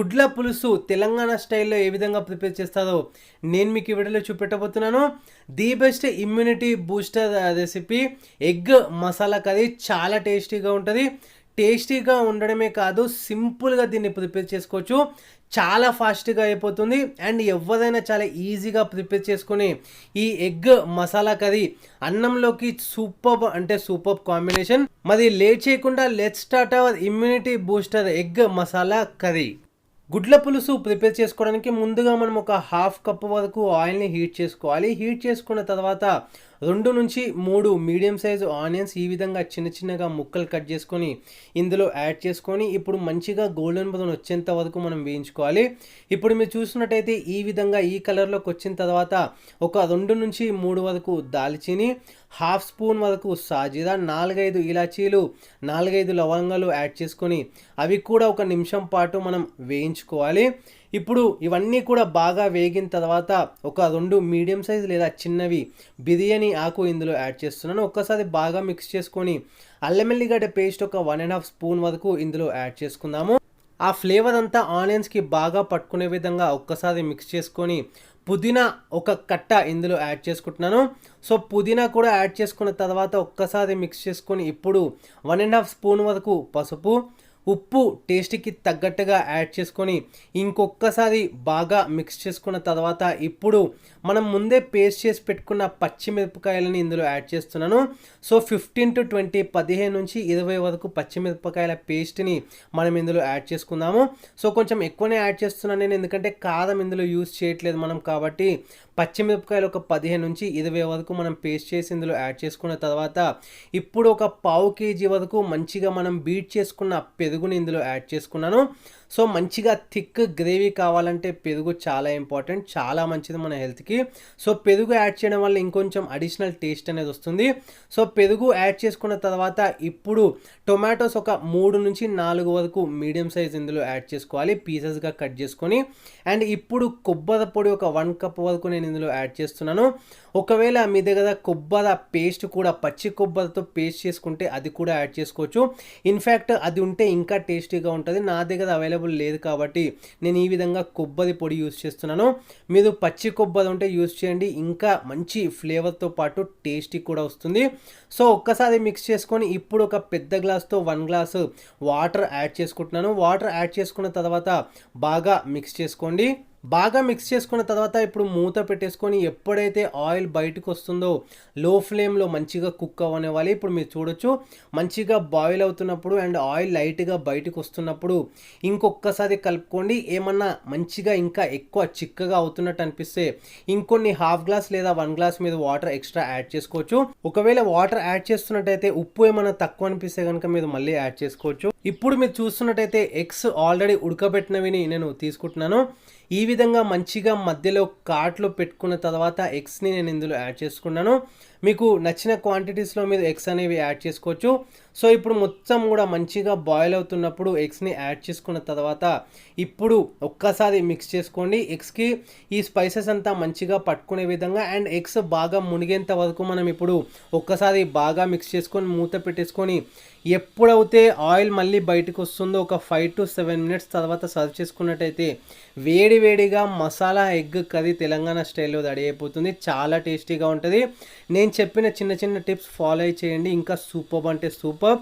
గుడ్ల పులుసు తెలంగాణ స్టైల్లో ఏ విధంగా ప్రిపేర్ చేస్తారో నేను మీకు ఈ వీడియోలో చూపెట్టబోతున్నాను. The best immunity booster recipe. Egg masala curry చాలా టేస్టీగా ఉంటుంది. టేస్టీగా ఉండడమే కాదు సింపుల్గా దీన్ని ప్రిపేర్ చేసుకోవచ్చు. చాలా ఫాస్ట్గా అయిపోతుంది అండ్ ఎవరైనా చాలా ఈజీగా ప్రిపేర్ చేసుకుని ఈ ఎగ్ మసాలా కర్రీ అన్నంలోకి సూపర్ అంటే సూపర్ కాంబినేషన్. మరి లేట్ చేయకుండా let start our immunity booster egg masala curry. గుడ్ల పులుసు ప్రిపేర్ చేసుకోవడానికి ముందుగా మనం ఒక హాఫ్ కప్ వరకు ఆయిల్ని హీట్ చేసుకోవాలి. హీట్ చేసుకున్న తర్వాత రెండు నుంచి మూడు మీడియం సైజు ఆనియన్స్ ఈ విధంగా చిన్న చిన్నగా ముక్కలు కట్ చేసుకొని ఇందులో యాడ్ చేసుకొని ఇప్పుడు మంచిగా గోల్డెన్ బదన్ వచ్చేంత వరకు మనం వేయించుకోవాలి. ఇప్పుడు మీరు చూసినట్టయితే ఈ విధంగా ఈ కలర్లోకి వచ్చిన తర్వాత ఒక రెండు నుంచి మూడు వరకు దాల్చిని హాఫ్ స్పూన్ వరకు సాజీరా నాలుగైదు ఇలాచీలు నాలుగైదు లవంగాలు యాడ్ చేసుకొని అవి కూడా ఒక నిమిషం పాటు మనం వేయించుకోవాలి. ఇప్పుడు ఇవన్నీ కూడా బాగా వేగిన తర్వాత ఒక రెండు మీడియం సైజ్ లేదా చిన్నవి బిర్యానీ ఆకు ఇందులో యాడ్ చేస్తున్నాను. ఒక్కసారి బాగా మిక్స్ చేసుకొని అల్లం ఎల్లిగడ్డ పేస్ట్ ఒక వన్ అండ్ హాఫ్ స్పూన్ వరకు ఇందులో యాడ్ చేసుకుందాము. ఆ ఫ్లేవర్ అంతా ఆనియన్స్కి బాగా పట్టుకునే విధంగా ఒక్కసారి మిక్స్ చేసుకొని పుదీనా ఒక కట్ట ఇందులో యాడ్ చేసుకుంటున్నాను. సో పుదీనా కూడా యాడ్ చేసుకున్న తర్వాత ఒక్కసారి మిక్స్ చేసుకొని ఇప్పుడు వన్ అండ్ హాఫ్ స్పూన్ వరకు పసుపు ఉప్పు టేస్ట్కి తగ్గట్టుగా యాడ్ చేసుకొని ఇంకొకసారి బాగా మిక్స్ చేసుకున్న తర్వాత ఇప్పుడు మనం ముందే పేస్ట్ చేసి పెట్టుకున్న పచ్చిమిరపకాయలని ఇందులో యాడ్ చేస్తున్నాను. సో ఫిఫ్టీన్ టు ట్వంటీ పదిహేను నుంచి ఇరవై వరకు పచ్చిమిరపకాయల పేస్ట్ని మనం ఇందులో యాడ్ చేసుకుందాము. సో కొంచెం ఎక్కువనే యాడ్ చేస్తున్నాను నేను ఎందుకంటే కారం ఇందులో యూస్ చేయట్లేదు మనం కాబట్టి. పచ్చిమిరపకాయలు ఒక పదిహేను నుంచి ఇరవై వరకు మనం పేస్ట్ చేసి ఇందులో యాడ్ చేసుకున్న తర్వాత ఇప్పుడు ఒక పావు కేజీ వరకు మంచిగా మనం బీట్ చేసుకున్న పెరుగుని ఇందులో యాడ్ చేసుకున్నాను. సో మంచిగా థిక్ గ్రేవీ కావాలంటే పెరుగు చాలా ఇంపార్టెంట్ చాలా మంచిది మన హెల్త్కి. సో పెరుగు యాడ్ చేయడం వల్ల ఇంకొంచెం అడిషనల్ టేస్ట్ అనేది వస్తుంది. సో పెరుగు యాడ్ చేసుకున్న తర్వాత ఇప్పుడు టొమాటోస్ ఒక మూడు నుంచి నాలుగు వరకు మీడియం సైజ్ ఇందులో యాడ్ చేసుకోవాలి పీసెస్గా కట్ చేసుకొని. అండ్ ఇప్పుడు కొబ్బరి పొడి ఒక వన్ కప్ వరకు నేను ఇందులో యాడ్ చేస్తున్నాను. ఒకవేళ మీ దగ్గర కొబ్బరి పేస్ట్ కూడా పచ్చి కొబ్బరితో పేస్ట్ చేసుకుంటే అది కూడా యాడ్ చేసుకోవచ్చు. ఇన్ఫ్యాక్ట్ అది ఉంటే ఇంకా టేస్టీగా ఉంటుంది. నా దగ్గర అవైలబుల్ లేదు కాబట్టి నేను ఈ విధంగా కొబ్బరి పొడి యూస్ చేస్తున్నాను. మీరు పచ్చి కొబ్బరి ఉంటే యూస్ చేయండి. ఇంకా మంచి ఫ్లేవర్తో పాటు టేస్టీ కూడా వస్తుంది. సో ఒక్కసారి మిక్స్ చేసుకొని ఇప్పుడు ఒక పెద్ద గ్లాస్తో వన్ గ్లాస్ వాటర్ యాడ్ చేసుకుంటున్నాను. వాటర్ యాడ్ చేసుకున్న తర్వాత బాగా మిక్స్ చేసుకోండి. బాగా మిక్స్ చేసుకున్న తర్వాత ఇప్పుడు మూత పెట్టేసుకొని ఎప్పుడైతే ఆయిల్ బయటకు వస్తుందో లో ఫ్లేమ్లో మంచిగా కుక్ అవ్వనివ్వాలి ఇప్పుడు మీరు చూడొచ్చు మంచిగా బాయిల్ అవుతున్నప్పుడు అండ్ ఆయిల్ లైట్గా బయటకు వస్తున్నప్పుడు ఇంకొకసారి కలుపుకోండి. ఏమన్నా మంచిగా ఇంకా ఎక్కువ చిక్కగా అవుతున్నట్టు అనిపిస్తే ఇంకొన్ని హాఫ్ గ్లాస్ లేదా వన్ గ్లాస్ మీద వాటర్ ఎక్స్ట్రా యాడ్ చేసుకోవచ్చు. ఒకవేళ వాటర్ యాడ్ చేస్తున్నట్టయితే ఉప్పు ఏమన్నా తక్కువ అనిపిస్తే కనుక మీరు మళ్ళీ యాడ్ చేసుకోవచ్చు. ఇప్పుడు మీరు చూస్తున్నట్టయితే ఎగ్స్ ఆల్రెడీ ఉడకబెట్టినవిని నేను తీసుకుంటున్నాను. ఈ విధంగా మంచిగా మధ్యలో కార్ట్లో పెట్టుకున్న తర్వాత ఎగ్స్ని నేను ఇందులో యాడ్ చేసుకున్నాను. మీకు నచ్చిన క్వాంటిటీస్లో మీరు ఎగ్స్ అనేవి యాడ్ చేసుకోవచ్చు. సో ఇప్పుడు మొత్తం కూడా మంచిగా బాయిల్ అవుతున్నప్పుడు ఎగ్స్ని యాడ్ చేసుకున్న తర్వాత ఇప్పుడు ఒక్కసారి మిక్స్ చేసుకోండి. ఎగ్స్కి ఈ స్పైసెస్ అంతా మంచిగా పట్టుకునే విధంగా అండ్ ఎగ్స్ బాగా మునిగేంత వరకు మనం ఇప్పుడు ఒక్కసారి బాగా మిక్స్ చేసుకొని మూత పెట్టేసుకొని ఎప్పుడైతే ఆయిల్ మళ్ళీ బయటకు వస్తుందో ఒక ఫైవ్ టు సెవెన్ మినిట్స్ తర్వాత సర్వ్ చేసుకున్నట్టయితే వేడి వేడిగా మసాలా ఎగ్ కర్రీ తెలంగాణ స్టైల్లో రెడీ అయిపోతుంది. చాలా టేస్టీగా ఉంటుంది. నేను చెప్పిన చిన్న చిన్న టిప్స్ ఫాలో చేయండి. ఇంకా సూపర్ అంటే సూపర్.